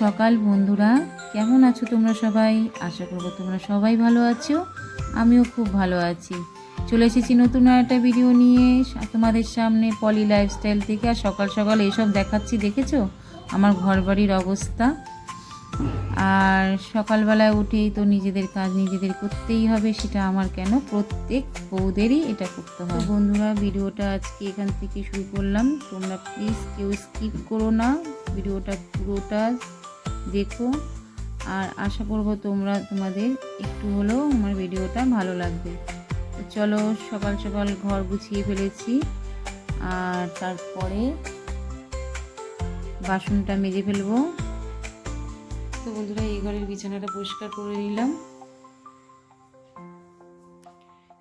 সকাল বন্ধুরা। কেমন আছো তোমরা সবাই? আশা করব তোমরা সবাই ভালো আছো। আমিও খুব ভালো আছি। চলে এসেছি নতুন একটা ভিডিও নিয়ে। তোমাদের সামনে পলি লাইফস্টাইল থেকে আর সকাল সকাল এসব দেখাচ্ছি, দেখেছ? আমার ঘর বাড়ির অবস্থা। আর সকালবেলায় উঠেই তো নিজেদের কাজ নিজেদের করতেই হবে, সেটা আমার কেন? প্রত্যেক বউদেরই এটা করতে তো বন্ধুরা ভিডিওটা আজকে এখান থেকে শুরু করলাম। তোমরা প্লিজ কেউ স্কিপ করো না। ভিডিওটা পুরোটা দেখো। আর আশা করব তোমরা, তোমাদের একটু হলেও আমার ভিডিওটা ভালো লাগবে। চলো, সকাল সকাল ঘর গুছিয়ে ফেলেছি। আর তারপরে বাসনটা মেজে ফেলব। তো বন্ধুরা, এই ঘরের বিছানাটা পরিষ্কার করে নিলাম।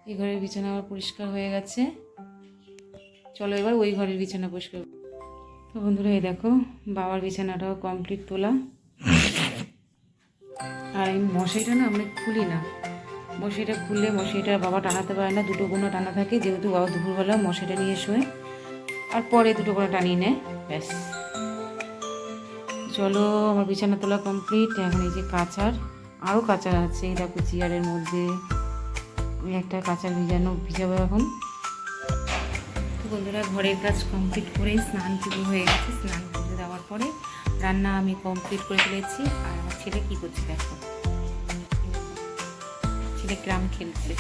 এই ঘরের বিছানা আবার পরিষ্কার হয়ে গেছে। চলো এবার ওই ঘরের বিছানা পরিষ্কার তো বন্ধুরা, এই দেখো, বাবার বিছানাটাও কমপ্লিট তোলা। আর এই মশারিটা না আমরা খুলি না। মশারিটা খুললে মশারিটা বাবা টানাতে পারে না, দুটো কোনো টানা থাকে, যেহেতু বাবা দুপুরবেলা মশারিটা নিয়ে শোয়। আর পরে দুটো করে টানিয়ে নেয়, ব্যাস। চলো, আমার বিছানা তোলা কমপ্লিট এখন এই যে কাচার আরও কাচার আছে, এই দেখো চেয়ারের মধ্যে। একটা কাচার ভিজানো, ভিজাবো এখন। বন্ধুরা ঘরের কাজ কমপ্লিট করে স্নান পুজো হয়ে গেছে। স্নান পুজো দেওয়ার পরে রান্না আমি কমপ্লিট করে ফেলেছি। আর আমার ছেলে কী করছে দেখো? ছেলে গ্রাম খেলছে।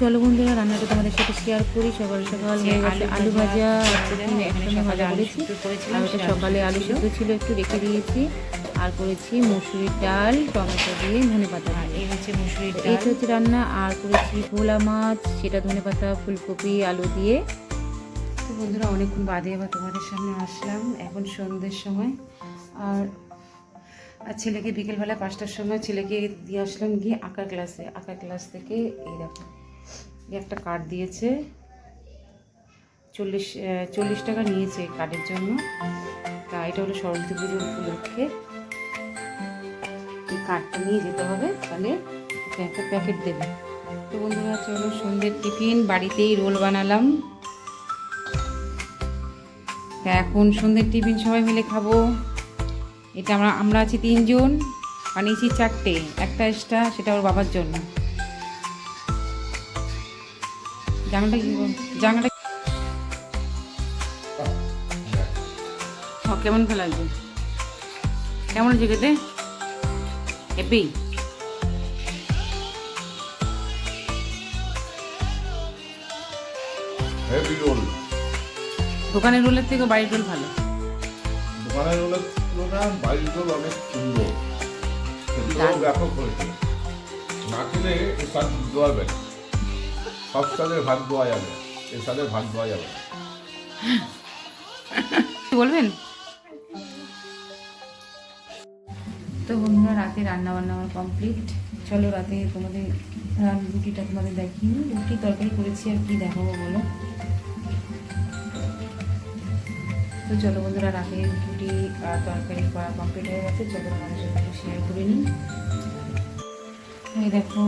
চলো বন্ধুরা রান্নাটা তোমাদের সাথে শেয়ার করি। সকাল সকাল হয়ে গেছে আলু ভাজা একসঙ্গে ভাজা করেছি সকালে আলু সিদ্ধ ছিল একটু রেখে দিয়েছি। আর করেছি মুসুরির ডাল টমেটো দিয়ে ধনে পাতা। এই হচ্ছে মুসুরির এই ডাল। হচ্ছে রান্না আর করেছি ভোলা মাছ সেটা ধনে পাতা ফুলকপি আলু দিয়ে। তো বন্ধুরা অনেকক্ষণ বাদে আবার তোমাদের সামনে আসলাম এখন সন্ধ্যের সময়। আর আর ছেলেকে বিকেলবেলা পাঁচটার সময় ছেলেকে দিয়ে আসলাম গিয়ে আঁকার ক্লাসে। আঁকার ক্লাস থেকে এই দেখো একটা কার্ড দিয়েছে। চল্লিশ চল্লিশ টাকা নিয়েছে কার্ডের জন্য। তা এটা হলো সরস্বতী পুজোর উপলক্ষে। কার্ডটা নিয়ে যেতে হবে, তাহলে একটা প্যাকেট দেবে। তো বন্ধুরা, চলো সন্ধ্যের টিফিন বাড়িতেই রোল বানালাম। তা এখন সন্ধ্যের টিফিন সবাই মিলে খাব। এটা আমরা আমরা আছি তিনজন, বানিয়েছি চারটে, একটা এক্সট্রা সেটা ওর বাবার জন্য। জামাটা কি জামাটা কেমন ভালো লাগবে কেমন খেতে? হেপি হেভি রোল দোকানের রোলের থেকে বাড়ির রোল ভালো। দোকানের রোলের তুলনায় বাড়ির রোল অনেক সুন্দর। ব্যাপক হয়েছে। না খেলে এর স্বাদ দেওয়া যাবে। সব স্বাদের ভাগ দেওয়া যাবে। এর স্বাদের ভাগ দেওয়া যাবে বলবেন? তো বন্ধুরা, রাতে রান্না বান্না আমার কমপ্লিট চলো রাতে তোমাদের রুটিটা তোমাদের দেখি রুটি তরকারি করেছি আর কি দেখাবো বলো। তো চলো বন্ধুরা, রাতে রুটি আর তরকারি করা কমপ্লিট হয়ে গেছে। চলো তোমাদের সাথে একটু শেয়ার করে নিই। এই দেখো।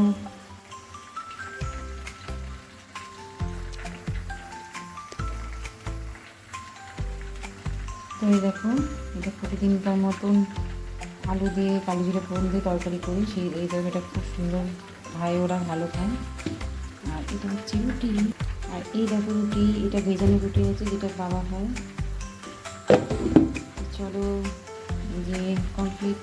তো এই দেখো, এটা প্রতিদিনকার মতন আলু দিয়ে, কালো জিরে ফোড়ন দিয়ে তরকারি করি। সেই, এই তরকারিটা খুব সুন্দর খায় ওরা ভালো খায়। আর এটা হচ্ছে রুটি। আর এই দেখো রুটি, এটা ভেজানো রুটি হচ্ছে যেটা বাবা হয়। চলো যে কমপ্লিট